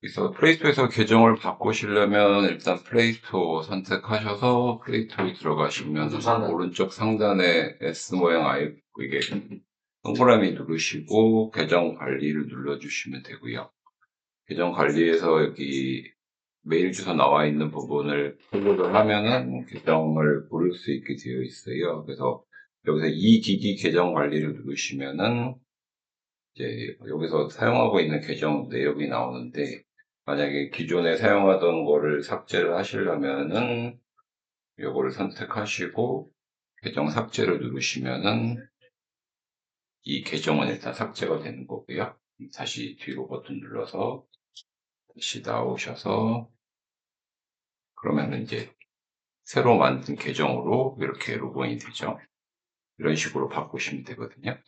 그래서 플레이스토어에서 계정을 바꾸시려면 일단 플레이스토어 선택하셔서 플레이스토어에 들어가시면. 오른쪽 상단에 S 모양 아이 이게 동그라미 누르시고 계정 관리를 눌러주시면 되고요. 계정 관리에서 여기 메일 주소 나와 있는 부분을 클릭을 하면은 계정을 고를 수 있게 되어 있어요. 그래서 여기서 이 기기 계정 관리를 누르시면은 이제 여기서 사용하고 있는 계정 내역이 나오는데 만약에 기존에 사용하던 거를 삭제를 하시려면은 요거를 선택하시고 계정 삭제를 누르시면은 이 계정은 일단 삭제가 되는 거고요. 다시 뒤로 버튼 눌러서 다시 나오셔서 그러면 이제 새로 만든 계정으로 이렇게 로그인이 되죠. 이런 식으로 바꾸시면 되거든요.